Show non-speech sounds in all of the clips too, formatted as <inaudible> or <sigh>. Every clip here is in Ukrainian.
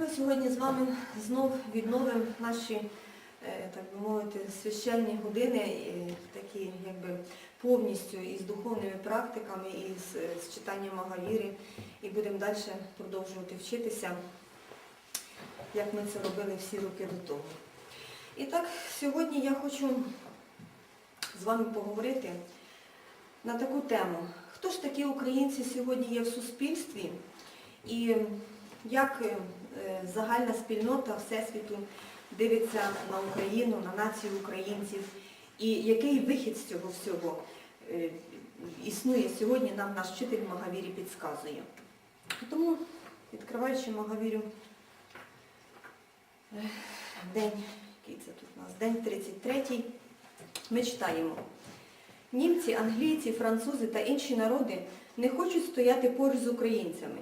Ми сьогодні з вами знов відновимо наші, е, так би мовити, священні години, такі якби повністю із духовними практиками, і з, читанням Магавіри, і будемо далі продовжувати вчитися, як ми це робили всі роки до того. І так, сьогодні я хочу з вами поговорити на таку тему. Хто ж такі українці сьогодні є в суспільстві? І як загальна спільнота Всесвіту дивиться на Україну, на націю українців, і який вихід з цього всього е, існує сьогодні, нам наш вчитель Магавірі підказує. Тому, відкриваючи Магавірю, е, день, який це тут у нас, день 33, ми читаємо. Німці, англійці, французи та інші народи не хочуть стояти поруч з українцями.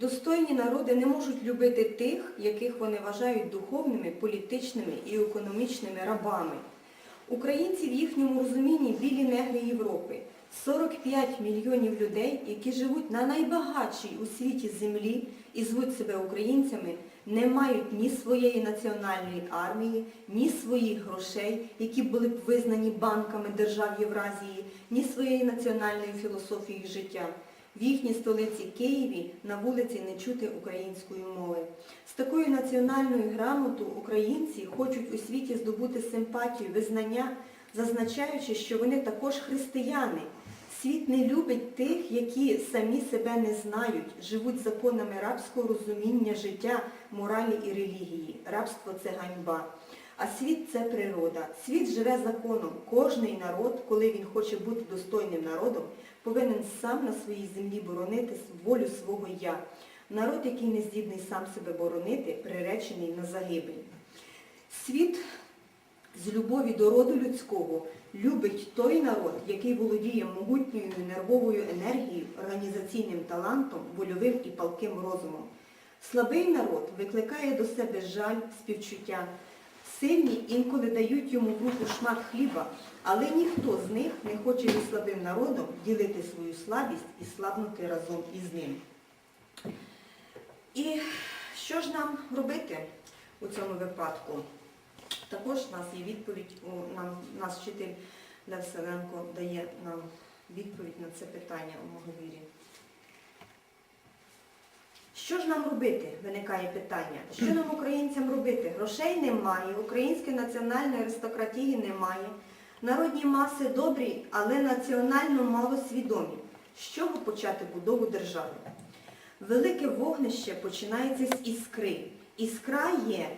Достойні народи не можуть любити тих, яких вони вважають духовними, політичними і економічними рабами. Українці в їхньому розумінні білі негри Європи. 45 мільйонів людей, які живуть на найбагатшій у світі землі і звуть себе українцями, не мають ні своєї національної армії, ні своїх грошей, які були б визнані банками держав Євразії, ні своєї національної філософії життя. В їхній столиці Києві на вулиці не чути української мови. З такою національною грамотою українці хочуть у світі здобути симпатію, визнання, зазначаючи, що вони також християни. Світ не любить тих, які самі себе не знають, живуть законами рабського розуміння життя, моралі і релігії. Рабство це ганьба. А світ це природа. Світ живе законом. Кожний народ, коли він хоче бути достойним народом, повинен сам на своїй землі боронити волю свого я. Народ, який не здібний сам себе боронити, приречений на загибель. Світ з любові до роду людського любить той народ, який володіє могутньою нервовою енергією, організаційним талантом, вольовим і палким розумом. Слабий народ викликає до себе жаль, співчуття. Сильні інколи дають йому в руку шмат хліба, але ніхто з них не хоче зі слабим народом ділити свою слабість і слабнути разом із ним. І що ж нам робити у цьому випадку? Також у нас є відповідь, у нам, наш вчитель Лев Селенко дає нам відповідь на це питання у Моговірі. Що ж нам робити? Виникає питання. Що нам, українцям, робити? Грошей немає, української національної аристократії немає. Народні маси добрі, але національно мало свідомі. З чого почати будову держави? Велике вогнище починається з іскри. Іскра є,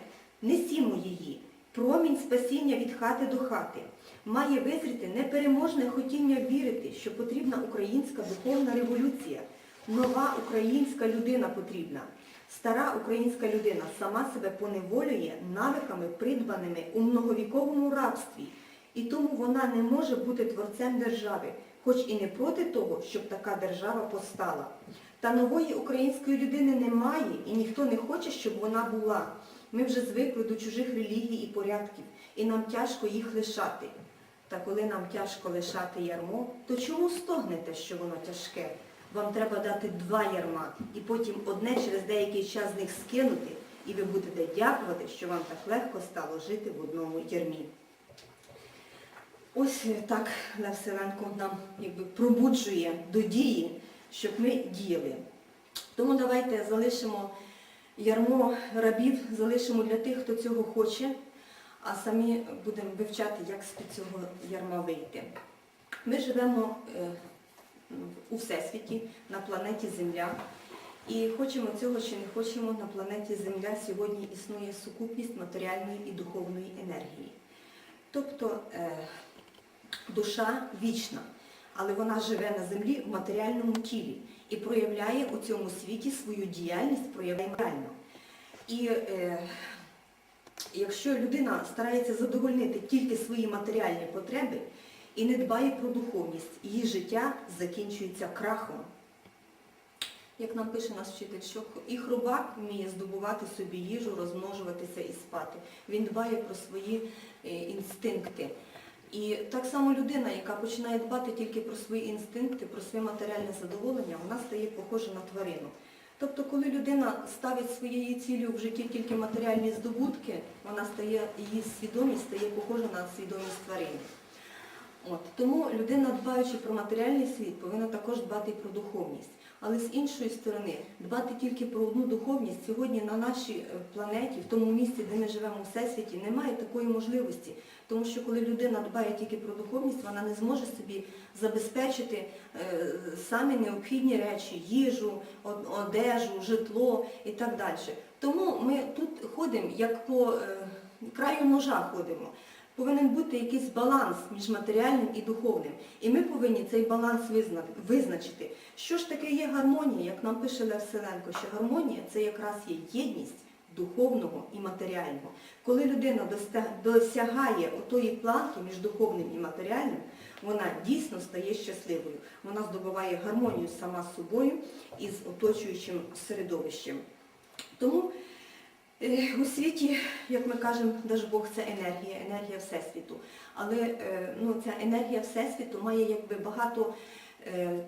несімо її, промінь спасіння від хати до хати. Має визріти непереможне хотіння вірити, що потрібна українська духовна революція. Нова українська людина потрібна. Стара українська людина сама себе поневолює навиками, придбаними у многовіковому рабстві. І тому вона не може бути творцем держави, хоч і не проти того, щоб така держава постала. Та нової української людини немає, і ніхто не хоче, щоб вона була. Ми вже звикли до чужих релігій і порядків, і нам тяжко їх лишати. Та коли нам тяжко лишати ярмо, то чому стогнете, що воно тяжке? Вам треба дати два ярма, і потім одне через деякий час з них скинути, і ви будете дякувати, що вам так легко стало жити в одному ярмі. Ось так Лев Селенко нам якби пробуджує до дії, щоб ми діяли. Тому давайте залишимо ярмо рабів, залишимо для тих, хто цього хоче, а самі будемо вивчати, як з-під цього ярма вийти. Ми живемо е, у Всесвіті, на планеті Земля. І хочемо цього чи не хочемо, на планеті Земля сьогодні існує сукупність матеріальної і духовної енергії. Тобто е, душа вічна, але вона живе на землі в матеріальному тілі і проявляє у цьому світі свою діяльність, проявляє реально. І е, якщо людина старається задовольнити тільки свої матеріальні потреби і не дбає про духовність, її життя закінчується крахом. Як нам пише наш вчитель, що і хробак вміє здобувати собі їжу, розмножуватися і спати. Він дбає про свої е, інстинкти. І так само людина, яка починає дбати тільки про свої інстинкти, про своє матеріальне задоволення, вона стає похожа на тварину. Тобто, коли людина ставить своєю цілею в житті тільки матеріальні здобутки, вона стає, її свідомість стає похожа на свідомість тварини. От. Тому людина, дбаючи про матеріальний світ, повинна також дбати і про духовність. Але з іншої сторони, дбати тільки про одну духовність сьогодні на нашій е, планеті, в тому місці, де ми живемо у всесвіті, немає такої можливості. Тому що коли людина дбає тільки про духовність, вона не зможе собі забезпечити е, самі необхідні речі, їжу, одежу, житло і так далі. Тому ми тут ходимо як по е, краю ножа ходимо. Повинен бути якийсь баланс між матеріальним і духовним. І ми повинні цей баланс визначити. Що ж таке є гармонія, як нам пише Лев Селенко, що гармонія це якраз є єдність духовного і матеріального. Коли людина досягає отої планки між духовним і матеріальним, вона дійсно стає щасливою. Вона здобуває гармонію сама з собою і з оточуючим середовищем. Тому У світі, як ми кажемо, Бог це енергія, енергія Всесвіту. Але е, ну, ця енергія Всесвіту має якби багато е,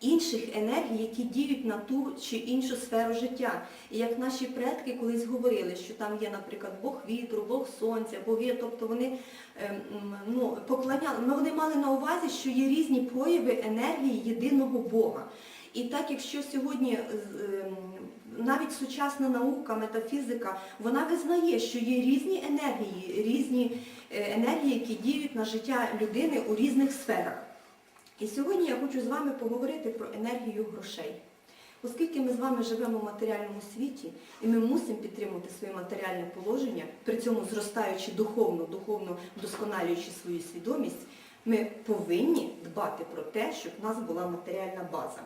інших енергій, які діють на ту чи іншу сферу життя. І як наші предки колись говорили, що там є, наприклад, Бог вітру, Бог сонця, боги, тобто вони е, ну, поклоняли, ну, вони мали на увазі, що є різні прояви енергії єдиного Бога. І так, якщо сьогодні ем, навіть сучасна наука, метафізика, вона визнає, що є різні енергії, різні е, енергії, які діють на життя людини у різних сферах. І сьогодні я хочу з вами поговорити про енергію грошей. Оскільки ми з вами живемо в матеріальному світі, і ми мусимо підтримувати своє матеріальне положення, при цьому зростаючи духовно, духовно вдосконалюючи свою свідомість, ми повинні дбати про те, щоб в нас була матеріальна база.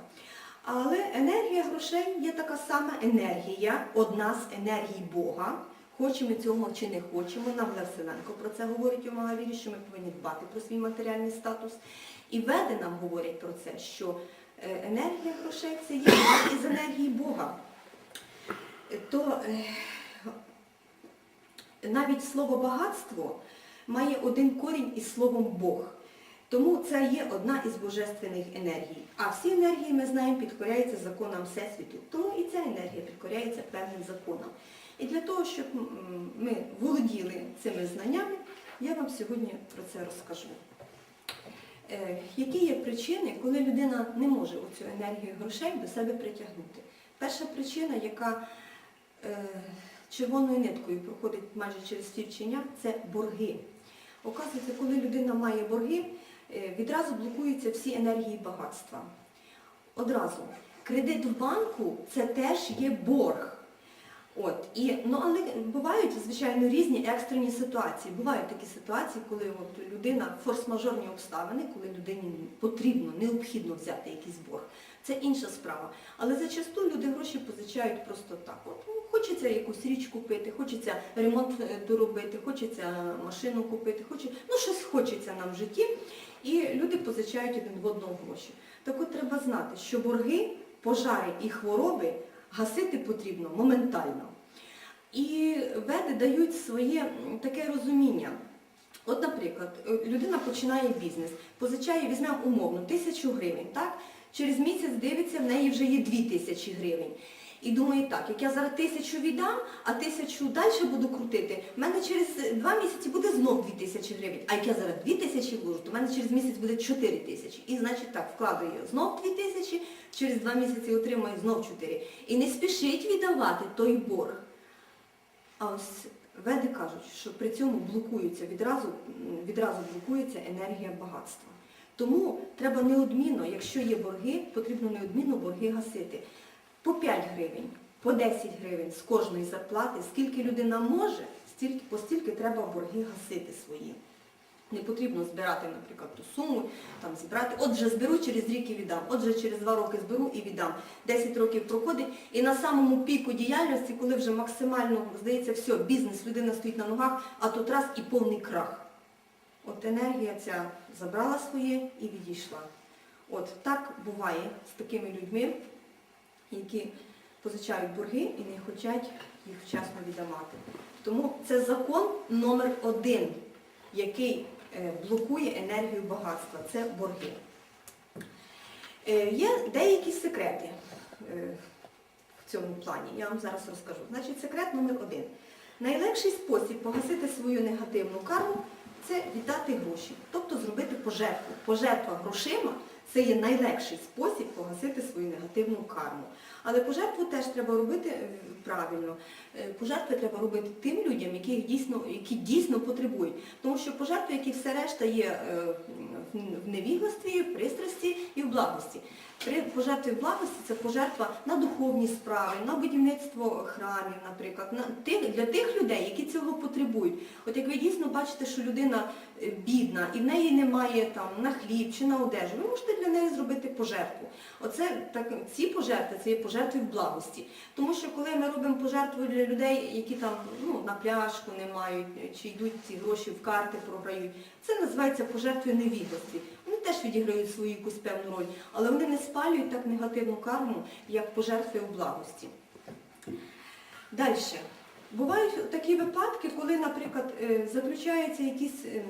Але енергія грошей є така сама енергія, одна з енергій Бога. Хочемо цього чи не хочемо, нам Лев Селенко про це говорить у Магавірі, що ми повинні дбати про свій матеріальний статус. І веди нам говорять про це, що е, енергія грошей це є із енергій Бога. То е, навіть слово багатство має один корінь із словом Бог. Тому це є одна із божественних енергій. А всі енергії, ми знаємо, підкоряються законам Всесвіту. Тому і ця енергія підкоряється певним законам. І для того, щоб ми володіли цими знаннями, я вам сьогодні про це розкажу. Е, Які є причини, коли людина не може цю енергію грошей до себе притягнути? Перша причина, яка е, червоною ниткою проходить майже через всі вчення, це борги. Оказується, коли людина має борги, відразу блокуються всі енергії багатства. Одразу. Kредит в банку це теж є борг. От, і, ну, але бувають, звичайно, різні екстрені ситуації. Бувають такі ситуації, коли от людина, форс-мажорні обставини, коли людині потрібно, необхідно взяти якийсь борг. Це інша справа. Але зачасту люди гроші позичають просто так. От, ну, хочеться якусь річ купити, хочеться ремонт е, доробити, хочеться машину купити, хоче, ну щось хочеться нам в житті. І люди позичають один в одного гроші. Так от треба знати, що борги, пожари і хвороби гасити потрібно моментально. І веди дають своє таке розуміння. От, наприклад, е, людина починає бізнес, позичає, візьмемо умовно, тисячу гривень, так? Через місяць дивиться, в неї вже є дві тисячі гривень. І думає так, як я зараз тисячу віддам, а тисячу далі буду крутити, в мене через два місяці буде знов дві тисячі гривень. А як я зараз дві тисячі вложу, то в мене через місяць буде чотири тисячі. І значить так, вкладаю знов дві тисячі, через два місяці отримаю знов чотири. І не спішить віддавати той борг. А ось веди кажуть, що при цьому блокується відразу, відразу блокується енергія багатства. Тому треба неодмінно, якщо є борги, потрібно неодмінно борги гасити. По 5 гривень, по 10 гривень з кожної зарплати, скільки людина може, стільки, по стільки треба борги гасити свої. Не потрібно збирати, наприклад, ту суму, там зібрати, отже, зберу через рік і віддам, отже, через два роки зберу і віддам. 10 років проходить, і на самому піку діяльності, коли вже максимально, здається, все, бізнес, людина стоїть на ногах, а тут раз і повний крах. От енергія ця забрала своє і відійшла. От так буває з такими людьми, які позичають борги і не хочуть їх вчасно віддавати. Тому це закон номер один, який е, блокує енергію багатства. Це борги. Е, Є деякі секрети е, в цьому плані. Я вам зараз розкажу. Значить, секрет номер один. Найлегший спосіб погасити свою негативну карму це віддати гроші, тобто зробити пожертву. Пожертва грошима це є найлегший спосіб погасити свою негативну карму. Але пожертву теж треба робити е, правильно. Е, Пожертви треба робити тим людям, яких дійсно, які дійсно потребують. Тому що пожертви, як і все решта, є е, в невігластві, в пристрасті і в благості. При пожертві в благості це пожертва на духовні справи, на будівництво храмів, наприклад, для тих людей, які цього потребують. От як ви дійсно бачите, що людина е, бідна і в неї немає там на хліб чи на одежу, ви можете для неї зробити пожертву. Оце так, ці пожертви це є пожертви в благості. Тому що коли ми робимо пожертву для людей, які там ну, на пляшку не мають, чи йдуть ці гроші в карти програють, це називається пожертви невідності. Вони теж відіграють свою якусь певну роль, але вони не спалюють так негативну карму, як пожертви у благості. Далі. Бувають такі випадки, коли, наприклад, е, заключаються якісь е,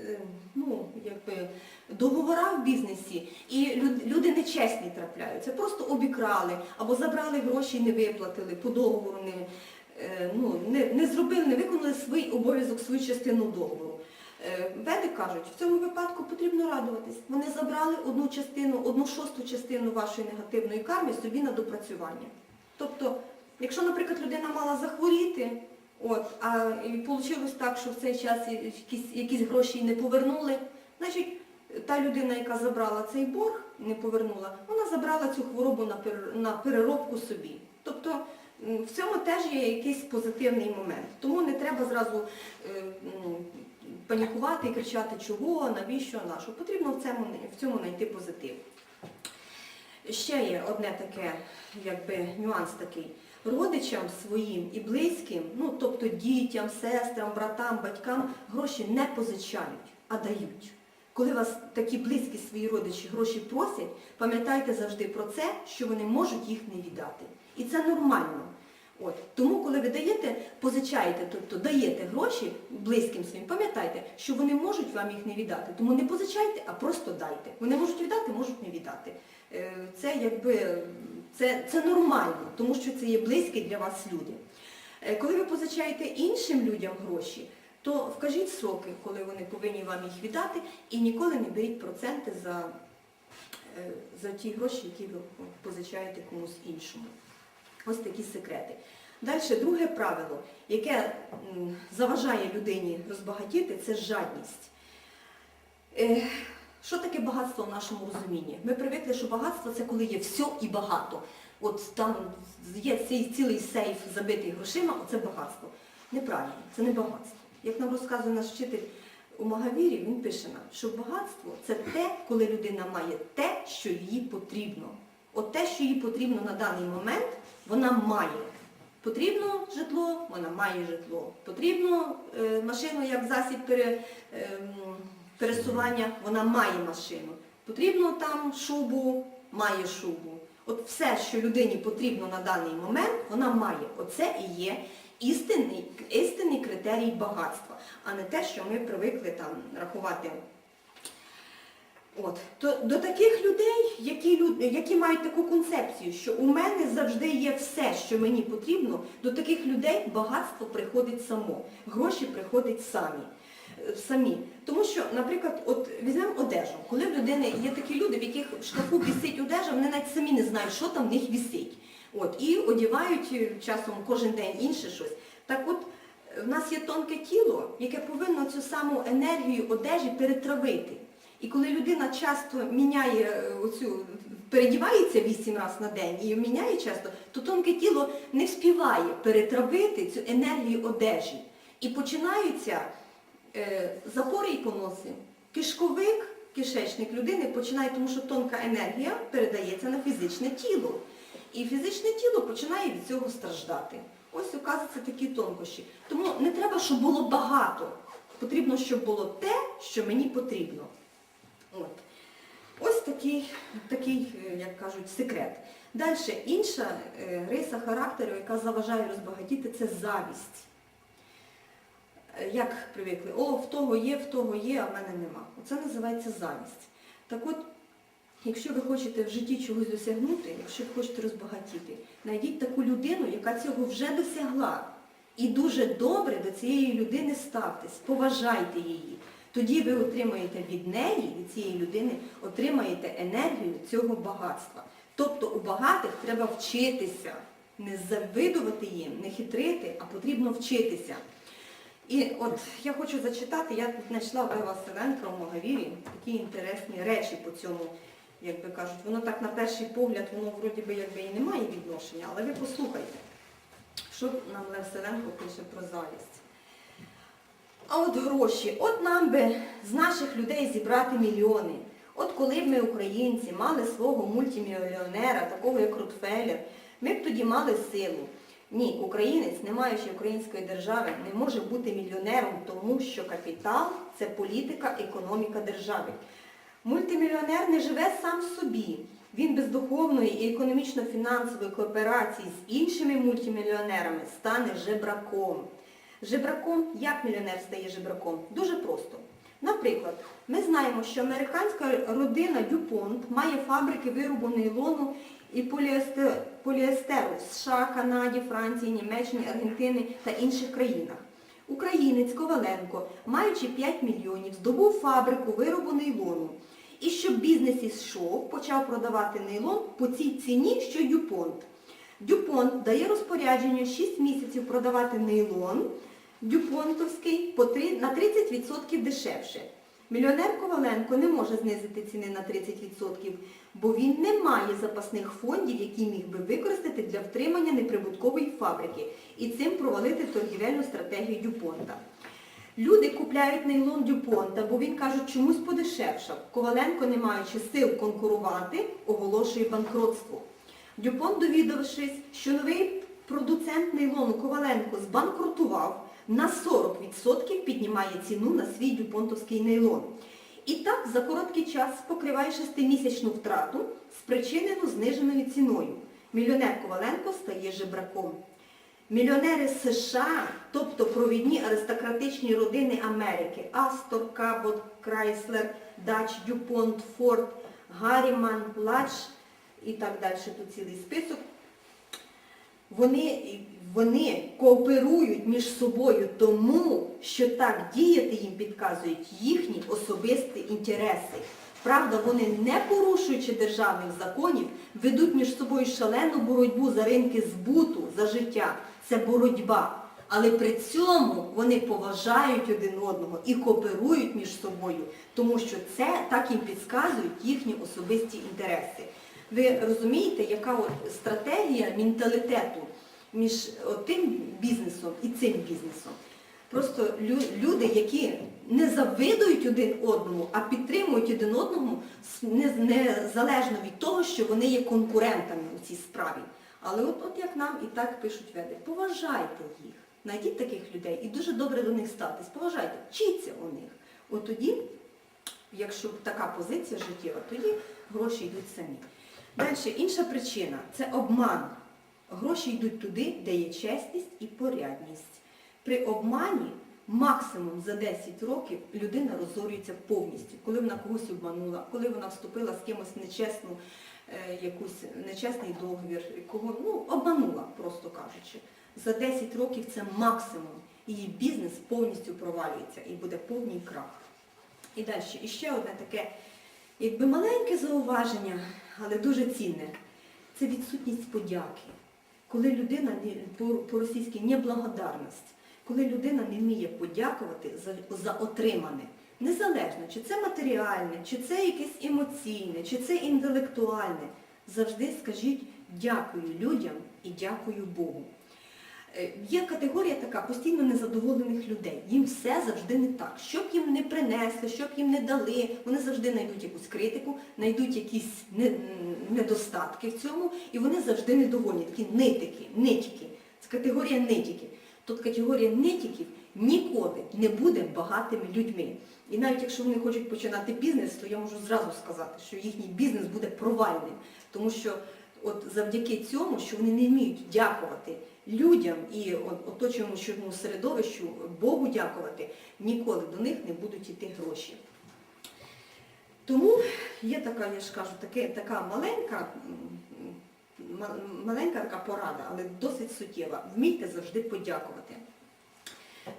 е, ну, якби, договора в бізнесі, і люди нечесні трапляються, просто обікрали або забрали гроші і не виплатили по договору, не, ну, не, не зробили, не виконали свій обов'язок, свою частину договору. Веди кажуть, в цьому випадку потрібно радуватись. Вони забрали одну частину, одну шосту частину вашої негативної карми собі на допрацювання. Тобто, якщо, наприклад, людина мала захворіти, от, а вийшло так, що в цей час якісь, якісь гроші не повернули, значить, та людина, яка забрала цей борг, не повернула, вона забрала цю хворобу на переробку собі. Тобто в цьому теж є якийсь позитивний момент. Тому не треба зразу е, ну, панікувати і кричати, чого, навіщо, на що. Потрібно в цьому, в цьому знайти позитив. Ще є одне таке, якби нюанс такий. Родичам своїм і близьким, ну тобто дітям, сестрам, братам, батькам, гроші не позичають, а дають. Коли вас такі близькі свої родичі гроші просять, пам'ятайте завжди про це, що вони можуть їх не віддати. І це нормально. От. Тому, коли ви даєте, позичаєте, тобто даєте гроші близьким своїм, пам'ятайте, що вони можуть вам їх не віддати. Тому не позичайте, а просто дайте. Вони можуть віддати, можуть не віддати. Е, Це якби це, це нормально, тому що це є близькі для вас люди. Е, Коли ви позичаєте іншим людям гроші, то вкажіть сроки, коли вони повинні вам їх віддати, і ніколи не беріть проценти за, е, за ті гроші, які ви позичаєте комусь іншому. Ось такі секрети. Далі, друге правило, яке заважає людині розбагатіти, це жадність. Е, Що таке багатство в нашому розумінні? Ми привикли, що багатство це коли є все і багато. От там є цей цілий сейф забитий грошима, оце багатство. Неправильно, це не багатство. Як нам розказує наш вчитель у Магавірі, він пише нам, що багатство це те, коли людина має те, що їй потрібно. От те, що їй потрібно на даний момент, вона має. Потрібно житло, вона має житло. Потрібно е, машину як засіб ем, пересування, вона має машину. Потрібно там шубу, має шубу. От все, що людині потрібно на даний момент, вона має. Оце і є істинний, істинний критерій багатства, а не те, що ми привикли там рахувати. От. То, до таких людей, які, які мають таку концепцію, що у мене завжди є все, що мені потрібно, до таких людей багатство приходить само, гроші приходять самі. е, самі. Тому що, наприклад, от візьмемо одежу. Коли в людини є такі люди, в яких в шкафу висить одежа, вони навіть самі не знають, що там в них висить. От, і одягають е, часом кожен день інше щось. Так от, е, в нас є тонке тіло, яке повинно цю саму енергію одежі перетравити. І коли людина часто міняє е, оцю, передівається вісім разів на день і міняє часто, то тонке тіло не вспіває перетравити цю енергію одежі. І починаються е, запори і поноси. Кишковик, кишечник людини починає, тому що тонка енергія передається на фізичне тіло. І фізичне тіло починає від цього страждати. Ось оказуються такі тонкощі. Тому не треба, щоб було багато. Потрібно, щоб було те, що мені потрібно. От. Ось такий, такий, е, як кажуть, секрет. Далі інша е, риса характеру, яка заважає розбагатіти, це завість. Е, Як привикли, о, в того є, в того є, а в мене нема. Оце називається завість. Так от, Якщо ви хочете в житті чогось досягнути, якщо ви хочете розбагатіти, знайдіть таку людину, яка цього вже досягла. І дуже добре до цієї людини ставтесь, поважайте її. Тоді ви отримаєте від неї, від цієї людини, отримаєте енергію цього багатства. Тобто у багатих треба вчитися, не завидувати їм, не хитрити, а потрібно вчитися. І от я хочу зачитати, я тут знайшла в Лева Селенка в Могавірі такі інтересні речі по цьому, як би кажуть, воно так на перший погляд, воно вроді би якби і не має відношення, але ви послухайте, що нам Лев Селенко пише про завість. А от гроші, от нам би з наших людей зібрати мільйони. От коли б ми, українці, мали свого мультимільйонера, такого як Ротфеллер, ми б тоді мали силу. Ні, українець, не маючи української держави, не може бути мільйонером, тому що капітал це політика, економіка держави. Мультимільйонер не живе сам собі. Він без духовної і економічно-фінансової кооперації з іншими мультимільйонерами стане жебраком. Жебраком, як мільйонер стає жебраком? Дуже просто. Наприклад, ми знаємо, що американська родина Дюпонт має фабрики виробу нейлону і поліестер- поліестеру в США, Канаді, Франції, Німеччині, Аргентини та інших країнах. Українець Коваленко, маючи 5 мільйонів, здобув фабрику виробу нейлону. І щоб бізнес ішов, почав продавати нейлон по цій ціні, що Дюпонт. Дюпонт дає розпорядження 6 місяців продавати нейлон дюпонтовський на 30% дешевше. Мільйонер Коваленко не може знизити ціни на 30%, бо він не має запасних фондів, які міг би використати для втримання неприбуткової фабрики і цим провалити торгівельну стратегію Дюпонта. Люди купляють нейлон Дюпонта, бо він кажуть, чомусь подешевшав. Коваленко, не маючи сил конкурувати, оголошує банкротство. Дюпонт, довідавшись, що новий продуцент нейлону Коваленко збанкрутував, на 40% піднімає ціну на свій дюпонтовський нейлон. І так за короткий час покриває шестимісячну втрату, спричинену зниженою ціною. Мільйонер Коваленко стає жебраком. Мільйонери США, тобто провідні аристократичні родини Америки, Астор, Кабот, Крайслер, Дач, Дюпонт, Форд, Гарріман, Ладж і так далі, тут цілий список, вони, вони кооперують між собою тому, що так діяти їм підказують їхні особисті інтереси. Правда, вони, не порушуючи державних законів, ведуть між собою шалену боротьбу за ринки збуту, за життя. Це боротьба. Але при цьому вони поважають один одного і кооперують між собою, тому що це так їм підказують їхні особисті інтереси. Ви розумієте, яка от стратегія менталітету між тим бізнесом і цим бізнесом? Просто люди, які не завидують один одному, а підтримують один одному незалежно від того, що вони є конкурентами у цій справі. Але от, от як нам і так пишуть веди, поважайте їх, знайдіть таких людей і дуже добре до них ставтесь, поважайте, вчіться у них. От тоді, якщо така позиція життєва, тоді гроші йдуть самі. Далі, інша причина це обман. Гроші йдуть туди, де є чесність і порядність. При обмані максимум за 10 років людина розорюється повністю, коли вона когось обманула, коли вона вступила з кимось нечесну, е, якусь нечесний договір, кого ну, обманула, просто кажучи. За 10 років це максимум. Її бізнес повністю провалюється і буде повний крах. І далі, і ще одне таке, якби маленьке зауваження, але дуже цінне. Це відсутність подяки. Коли людина по-російськи неблагодарність, коли людина не вміє подякувати за, за отримане. Незалежно, чи це матеріальне, чи це якесь емоційне, чи це інтелектуальне. Завжди скажіть дякую людям і дякую Богу. Е, Є категорія така постійно незадоволених людей. Їм все завжди не так. Що б їм не принесли, що б їм не дали, вони завжди знайдуть якусь критику, знайдуть якісь недостатки в цьому, і вони завжди недовольні, такі нитики, нитики. Це категорія нитики. Тут категорія нитиків ніколи не буде багатими людьми. І навіть якщо вони хочуть починати бізнес, то я можу зразу сказати, що їхній бізнес буде провальним. Тому що от завдяки цьому, що вони не вміють дякувати людям і от- оточуючому середовищу, Богу дякувати, ніколи до них не будуть йти гроші. Тому є така, я ж кажу, таке, така маленька, маленька така порада, але досить суттєва. Вмійте завжди подякувати.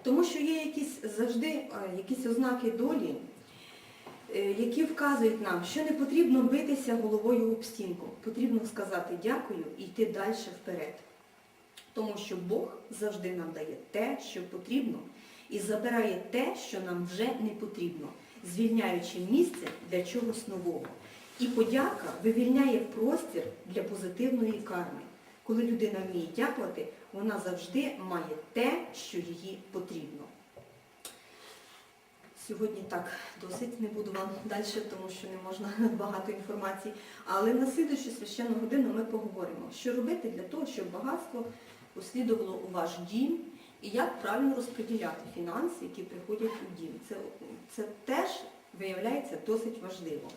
Тому що є якісь завжди е, якісь ознаки долі, які вказують нам, що не потрібно битися головою об стінку. Потрібно сказати дякую і йти далі вперед. Тому що Бог завжди нам дає те, що потрібно, і забирає те, що нам вже не потрібно, звільняючи місце для чогось нового. І подяка вивільняє простір для позитивної карми. Коли людина вміє дякувати, вона завжди має те, що їй потрібно. Сьогодні так досить не буду вам далі, тому що не можна <laughs> багато інформації. Але на слідуючу священну годину ми поговоримо, що робити для того, щоб багатство услідувало у ваш дім і як правильно розподіляти фінанси, які приходять у дім. Це, це теж виявляється досить важливо.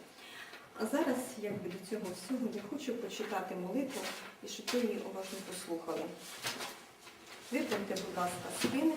А зараз, якби до цього всього, я хочу почитати молитву і щоб ви її уважно послухали. Виправте, будь ласка, спини.